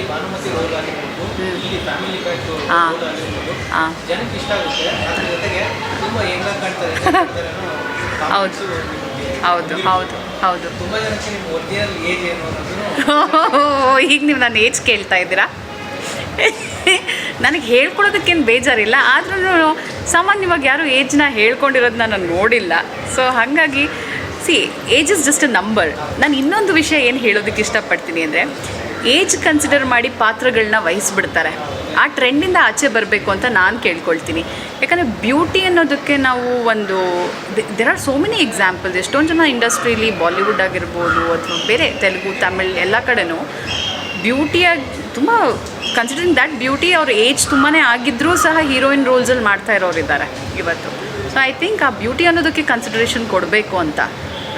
ಇಲ್ಲಿ ಭಾನುಮತಿ ರೋಲ್ ಆಗಿರ್ಬೋದು ಇಲ್ಲಿ ಫ್ಯಾಮಿಲಿ ಪ್ಯಾಕ್ ಹಾ. ರೋಲ್ ಆಗಿರ್ಬೋದು ಹಾಂ. ಜನಕ್ಕೆ ಇಷ್ಟ ಆಗುತ್ತೆ. ಅದ್ರ ಜೊತೆಗೆ ತುಂಬಾ ಹೆಂಗ ಕಾಣ್ತಾರೆ ನಿಮ್ಗೆ ಹೌದು ಹೌದು ಹೌದು. ತುಂಬಾ ಜನಕ್ಕೆ ನಿಮ್ಮ ಒರಿಜಿನಲ್ ಏಜ್ ಏನು ಅನ್ನೋದನ್ನು ಈಗ ನೀವು ನನ್ನ ಏಜ್ ಕೇಳ್ತಾ ಇದ್ದೀರಾ? ನನಗೆ ಹೇಳ್ಕೊಳೋದಕ್ಕೇನು ಬೇಜಾರಿಲ್ಲ. ಆದ್ರೂ ಸಾಮಾನ್ಯವಾಗಿ ಯಾರು ಏಜ್ನ ಹೇಳ್ಕೊಂಡಿರೋದನ್ನ ನಾನು ನೋಡಿಲ್ಲ. ಸೊ ಹಾಗಾಗಿ see age is just a number ನಾನು ಇನ್ನೊಂದು ವಿಷಯ ಏನು ಹೇಳೋದಕ್ಕೆ ಇಷ್ಟಪಡ್ತೀನಿ ಅಂದರೆ ಏಜ್ ಕನ್ಸಿಡರ್ ಮಾಡಿ ಪಾತ್ರಗಳನ್ನ ವಹಿಸ್ಬಿಡ್ತಾರೆ. ಆ ಟ್ರೆಂಡಿಂದ ಆಚೆ ಬರಬೇಕು ಅಂತ ನಾನು ಕೇಳ್ಕೊಳ್ತೀನಿ. ಯಾಕಂದರೆ ಬ್ಯೂಟಿ ಅನ್ನೋದಕ್ಕೆ ನಾವು ಒಂದು there are so many examples ಎಷ್ಟೊಂದು ಜನ ಇಂಡಸ್ಟ್ರೀಲಿ ಬಾಲಿವುಡ್ ಆಗಿರ್ಬೋದು ಅಥವಾ ಬೇರೆ ತೆಲುಗು, ತಮಿಳ್ ಎಲ್ಲ ಕಡೆನೂ ಬ್ಯೂಟಿಯಾಗಿ ತುಂಬ ಕನ್ಸಿಡರಿಂಗ್ ದ್ಯಾಟ್ ಬ್ಯೂಟಿ ಅವ್ರ ಏಜ್ ತುಂಬಾ ಆಗಿದ್ದರೂ ಸಹ ಹೀರೋಯಿನ್ ರೋಲ್ಸಲ್ಲಿ ಮಾಡ್ತಾ ಇರೋರು ಇದ್ದಾರೆ ಇವತ್ತು. ಸೊ ಐ ಥಿಂಕ್ ಆ ಬ್ಯೂಟಿ ಅನ್ನೋದಕ್ಕೆ ಕನ್ಸಿಡರೇಷನ್ ಕೊಡಬೇಕು ಅಂತ.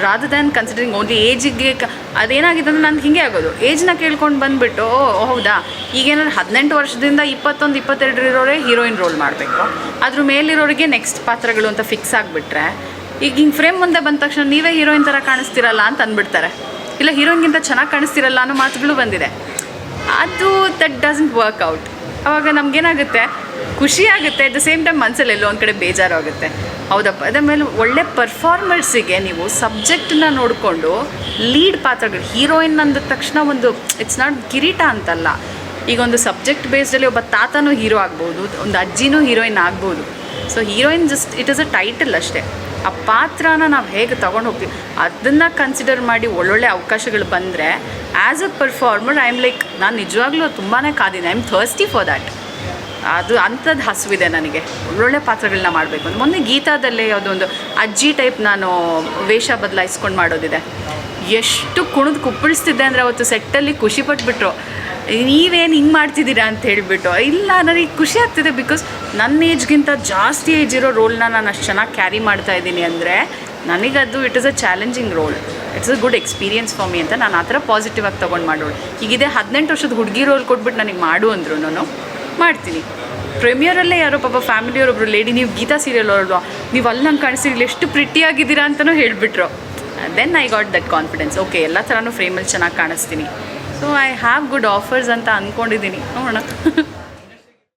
ರಾದರ್ ದ್ಯಾನ್ ಕನ್ಸಿಡರಿಂಗ್ ಓನ್ಲಿ ಏಜಿಗೆ ಕ ಅದೇನಾಗಿದೆ ಅಂದರೆ ನಾನು ಹಿಂಗೆ ಆಗೋದು. ಏಜ್ನ ಕೇಳ್ಕೊಂಡು ಬಂದುಬಿಟ್ಟು ಹೌದಾ? ಈಗೇನಾದ್ರು ಹದಿನೆಂಟು ವರ್ಷದಿಂದ ಇಪ್ಪತ್ತೊಂದು, ಇಪ್ಪತ್ತೆರಡು ಇರೋರೇ ಹೀರೋಯಿನ್ ರೋಲ್ ಮಾಡಬೇಕು. ಅದ್ರ ಮೇಲಿರೋರಿಗೆ ನೆಕ್ಸ್ಟ್ ಪಾತ್ರಗಳು ಅಂತ ಫಿಕ್ಸ್ ಆಗಿಬಿಟ್ರೆ, ಈಗ ಹಿಂಗೆ ಫ್ರೇಮ್ ಮುಂದೆ ಬಂದ ತಕ್ಷಣ ನೀವೇ ಹೀರೋಯಿನ್ ಥರ ಕಾಣಿಸ್ತಿರಲ್ಲ ಅಂತ ಅಂದ್ಬಿಡ್ತಾರೆ. ಇಲ್ಲ ಹೀರೋಯಿನ್ಗಿಂತ ಚೆನ್ನಾಗಿ ಕಾಣಿಸ್ತಿರಲ್ಲ ಅನ್ನೋ ಮಾತುಗಳು ಬಂದಿದೆ. ಅದು ದಟ್ ಡಸಂಟ್ ವರ್ಕ್ ಔಟ್ ಅವಾಗ ನಮಗೇನಾಗುತ್ತೆ ಖುಷಿ ಆಗುತ್ತೆ ಅಟ್ ದ ಸೇಮ್ ಟೈಮ್ ಮನಸ್ಸಲ್ಲಿ ಎಲ್ಲೋ ಒಂದು ಕಡೆ ಬೇಜಾರಾಗುತ್ತೆ. ಹೌದಪ್ಪ. ಅದ್ರ ಮೇಲೆ ಒಳ್ಳೆ ಪರ್ಫಾರ್ಮರ್ಸಿಗೆ ನೀವು ಸಬ್ಜೆಕ್ಟನ್ನ ನೋಡಿಕೊಂಡು ಲೀಡ್ ಪಾತ್ರಗಳು ಹೀರೋಯಿನ್ ಅಂದ ತಕ್ಷಣ ಒಂದು ಇಟ್ಸ್ ನಾಟ್ ಕಿರೀಟ ಅಂತಲ್ಲ. ಈಗ ಒಂದು ಸಬ್ಜೆಕ್ಟ್ ಬೇಸ್ಡಲ್ಲಿ ಒಬ್ಬ ತಾತನೂ ಹೀರೋ ಆಗ್ಬೋದು, ಒಂದು ಅಜ್ಜಿನೂ ಹೀರೋಯಿನ್ ಆಗ್ಬೋದು. So heroine just it is a title ಅಷ್ಟೇ. ಆ ಪಾತ್ರನ ನಾವು ಹೇಗೆ ತೊಗೊಂಡು ಹೋಗ್ತೀವಿ, ಅದನ್ನು ಕನ್ಸಿಡರ್ ಮಾಡಿ ಒಳ್ಳೊಳ್ಳೆ ಅವಕಾಶಗಳು ಬಂದರೆ as a performer I am like ನಾನು ನಿಜವಾಗ್ಲೂ ತುಂಬಾ ಕಾದಿನಿ. I am thirsty for that ಅದು ಅಂಥದ್ದು ಹಸುವಿದೆ ನನಗೆ. ಒಳ್ಳೊಳ್ಳೆ ಪಾತ್ರಗಳನ್ನ ಮಾಡಬೇಕು. ಅಂತ ಮೊನ್ನೆ ಗೀತಾದಲ್ಲೇ ಯಾವುದೋ ಒಂದು ಅಜ್ಜಿ ಟೈಪ್ ನಾನು ವೇಷ ಬದಲಾಯಿಸ್ಕೊಂಡು ಮಾಡೋದಿದೆ. ಎಷ್ಟು ಕುಣಿದು ಕುಪ್ಪಳಿಸ್ತಿದ್ದೆ ಅಂದರೆ ಅವತ್ತು ಸೆಟ್ಟಲ್ಲಿ ಖುಷಿ ಪಟ್ಬಿಟ್ರು. ನೀವೇನು ಹಿಂಗೆ ಮಾಡ್ತಿದ್ದೀರಾ ಅಂತ ಹೇಳಿಬಿಟ್ಟು. ಇಲ್ಲ, ನನಗೆ ಖುಷಿ ಆಗ್ತಿದೆ ಬಿಕಾಸ್ ನನ್ನ ಏಜ್ಗಿಂತ ಜಾಸ್ತಿ ಏಜ್ ಇರೋ ರೋಲ್ನ ನಾನು ಅಷ್ಟು ಚೆನ್ನಾಗಿ ಕ್ಯಾರಿ ಮಾಡ್ತಾ ಇದ್ದೀನಿ ಅಂದರೆ ನನಗದು it is a challenging role it's a good experience for me ಅಂತ ನಾನು ಆ ಥರ ಪಾಸಿಟಿವ್ ಆಗಿ ತೊಗೊಂಡು ಮಾಡೋಳು ಈಗಿದೆ ಹದಿನೆಂಟು ವರ್ಷದ ಹುಡುಗಿ ರೋಲ್ ಕೊಟ್ಬಿಟ್ಟು ನನಗೆ ಮಾಡು ಅಂದ್ರು ನಾನು ಮಾಡ್ತೀನಿ ಪ್ರೀಮಿಯರಲ್ಲೇ ಯಾರೋ ಪಾಪ ಫ್ಯಾಮಿಲಿಯವರೊಬ್ರು ಲೇಡಿ ನೀವು ಗೀತಾ ಸೀರಿಯಲ್ ಅವರಲ್ವಾ ನೀವು ಅಲ್ಲಿ ನಂಗೆ ಕಾಣಿಸಿರಲಿಲ್ಲ ಎಷ್ಟು ಪ್ರಿಟ್ಟಿಯಾಗಿದ್ದೀರಾ ಅಂತಲೂ ಹೇಳಿಬಿಟ್ರು. Then I got that confidence okay ಎಲ್ಲ ಥರನೂ ಫ್ರೇಮಲ್ಲಿ ಚೆನ್ನಾಗಿ ಕಾಣಿಸ್ತೀನಿ. So I have good offers ಅಂತ ಅಂದ್ಕೊಂಡಿದ್ದೀನಿ ನೋಡೋಣ.